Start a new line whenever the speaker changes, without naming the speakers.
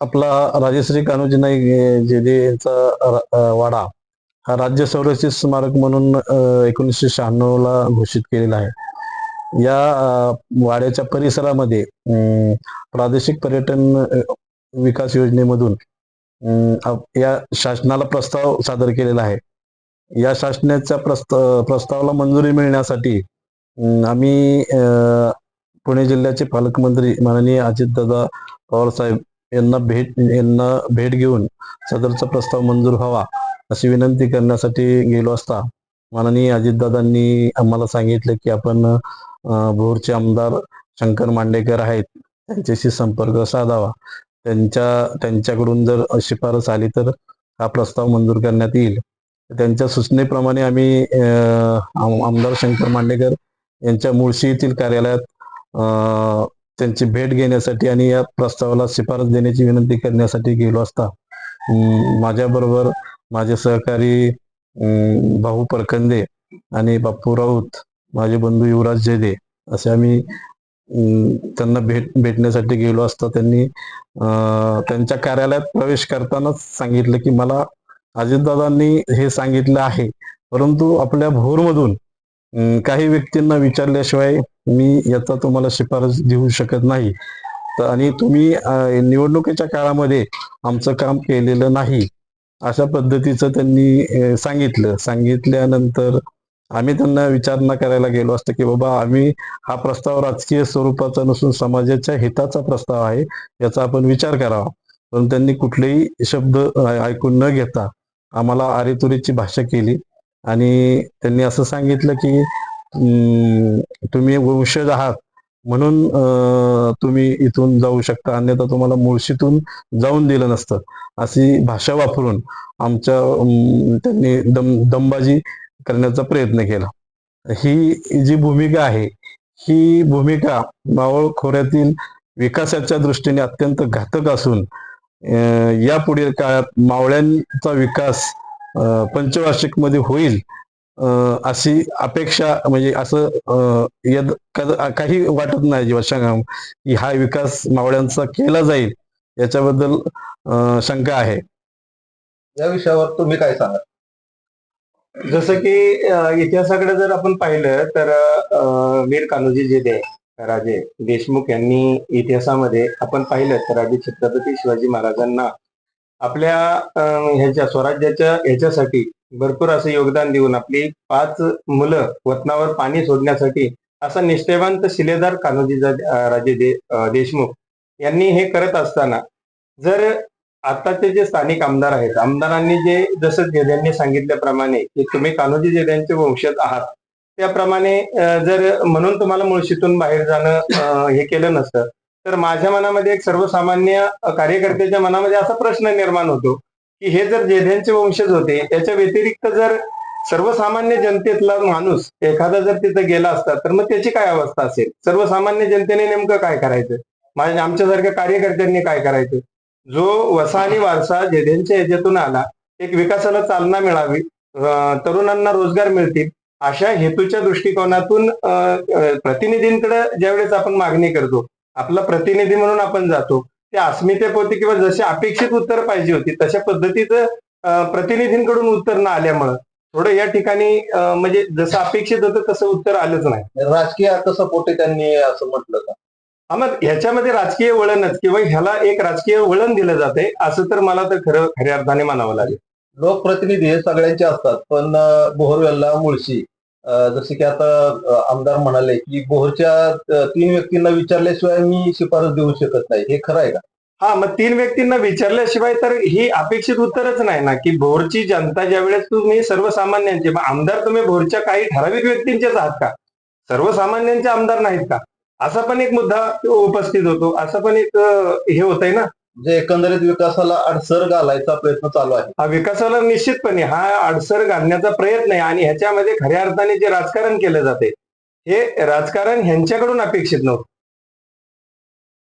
आपला राजश्री कान्होजी नाईक जे यांचा वाडा हा राज्य संरक्षित स्मारक म्हणून एकोणीसशे शहाण्णव ला घोषित केलेला आहे. या वाड्याच्या परिसरामध्ये प्रादेशिक पर्यटन विकास योजनेमधून या शासनाला प्रस्ताव सादर केलेला आहे. या शासनाच्या प्रस्ता प्रस्तावाला मंजुरी मिळण्यासाठी आम्ही पुणे जिल्ह्याचे पालकमंत्री माननीय अजितदादा पवारसाहेब यांना भेट यांना भेट घेऊन सदरचा प्रस्ताव मंजूर व्हावा अशी विनंती करण्यासाठी गेलो असता माननीय अजितदादांनी आम्हाला सांगितलं की आपण भोरचे आमदार शंकर मांडेकर आहेत त्यांच्याशी संपर्क साधावा. त्यांच्या त्यांच्याकडून जर शिफारस आली तर हा प्रस्ताव मंजूर करण्यात येईल. त्यांच्या सूचनेप्रमाणे आम्ही आम- आमदार शंकर मांडेकर यांच्या मुळशी येथील कार्यालयात त्यांची भेट घेण्यासाठी आणि या प्रस्तावाला शिफारस देण्याची विनंती करण्यासाठी गेलो असता माझ्याबरोबर माझे सहकारी भाऊ परकंदे आणि बाप्पू राऊत माझे बंधू युवराज जेदे असे आम्ही त्यांना भेट भेटण्यासाठी गेलो असता. त्यांनी त्यांच्या कार्यालयात प्रवेश करतानाच सांगितलं की मला अजितदादांनी हे सांगितलं आहे परंतु आपल्या भोरमधून काही व्यक्तींना विचारल्याशिवाय मी याचा तुम्हाला शिफारस देऊ शकत नाही. तर आणि तुम्ही निवडणुकीच्या काळामध्ये आमचं काम केलेलं नाही. अशा पद्धतीचं त्यांनी सांगितलं. सांगितल्यानंतर आम्ही त्यांना विचारणा करायला गेलो असतो की बाबा आम्ही हा प्रस्ताव राजकीय स्वरूपाचा नसून समाजाच्या हिताचा प्रस्ताव आहे याचा आपण विचार करावा. पण त्यांनी कुठलेही शब्द ऐकून न घेता आम्हाला आरेतुरीची भाषा केली. आणि त्यांनी असं सांगितलं की तुम्ही वंशज आहात म्हणून तुम्ही इथून जाऊ शकता. अन्यथा तुम्हाला मुळशीतून जाऊन दिलं नसतं. अशी भाषा वापरून आमच्या त्यांनी दम दमबाजी करण्याचा प्रयत्न केला. ही जी भूमिका आहे ही भूमिका मावळ खोऱ्यातील विकासाच्या दृष्टीने अत्यंत घातक असून या पुढील काळात मावळ्यांचा विकास पंचवार्षिकमध्ये होईल. अं, अशी अपेक्षा म्हणजे असं काही वाटत नाही जेव्हा शं- की हा विकास मावळ्यांचा केला जाईल याच्याबद्दल शंका आहे.
या विषयावर तुम्ही काय सांगा
जसं की इतिहासाकडे जर आपण पाहिलं तर वीर कान्होजी जेदे राजे देशमुख यांनी इतिहासामध्ये आपण पाहिलं तर आधी छत्रपती शिवाजी महाराजांना आपल्या ह्याच्या स्वराज्याच्या ह्याच्यासाठी भरपूर असं योगदान देऊन आपली पाच मुलं वतनावर पाणी सोडण्यासाठी असा निष्ठेवंत शिलेदार कान्होजी राजे दे देशमुख यांनी हे करत असताना जर आताचे जे स्थानिक आमदार आहेत आमदारांनी जे जसं जेद्यांनी सांगितल्याप्रमाणे की तुम्ही कान्होजी जेद्यांचे वंशज आहात त्याप्रमाणे जर म्हणून तुम्हाला मुळशीतून बाहेर जाणं हे केलं नसतं तर माझ्या मनामध्ये एक सर्वसामान्य कार्यकर्त्याच्या मनामध्ये असा प्रश्न निर्माण होतो की हे जर जेध्यांचे वंशज होते त्याच्या व्यतिरिक्त जर सर्वसामान्य जनतेतला माणूस एखादा जर तिथं गेला असता तर मग त्याची काय अवस्था असेल? सर्वसामान्य जनतेने नेमकं काय करायचं? माझ्या आमच्यासारख्या कार्यकर्त्यांनी काय करायचं? जो वसा आणि वारसा जेध्यांच्या याच्यातून आला एक विकासाला चालना मिळावी तरुणांना रोजगार मिळतील अशा हेतूच्या दृष्टिकोनातून प्रतिनिधींकडे ज्यावेळेस आपण मागणी करतो आपला प्रतिनिधी म्हणून आपण जातो. त्या अस्मितेपोटी किंवा जशी अपेक्षित उत्तर पाहिजे होती तशा पद्धतीचं प्रतिनिधींकडून उत्तर न आल्यामुळं. थोडं या ठिकाणी म्हणजे जसं अपेक्षित होतं तसं उत्तर आलंच नाही.
राजकीय अर्थसपोटी त्यांनी असं म्हटलं का?
हा मग ह्याच्यामध्ये राजकीय वळणच किंवा ह्याला एक राजकीय वळण दिलं जाते असं तर मला तर खरं खऱ्या अर्थाने मानावं लागेल.
लोकप्रतिनिधी हे सगळ्यांचे असतात पण बोहरवेलला मुळशी. जसे की आता आमदार म्हणाले की बोहरच्या तीन व्यक्तींना विचारल्याशिवाय मी शिफारस देऊ शकत नाही. हे खरं आहे का?
हा मग तीन व्यक्तींना विचारल्याशिवाय तर ही अपेक्षित उत्तरच नाही ना की भोरची जनता ज्यावेळेस तुम्ही सर्वसामान्यांचे मग आमदार तुम्ही भोरच्या काही ठराविक व्यक्तींचेच आहात का? सर्वसामान्यांचे आमदार नाहीत का? असा पण एक मुद्दा उपस्थित होतो. असं पण एक हे होत आहे ना?
जे एकंदरीत विकासाला अडसर घालायचा प्रयत्न चालू आहे.
हा विकासाला निश्चितपणे हा अडसर घालण्याचा प्रयत्न आहे आणि ह्याच्यामध्ये खऱ्या अर्थाने जे राजकारण केलं जाते हे राजकारण ह्यांच्याकडून अपेक्षित नव्हतं.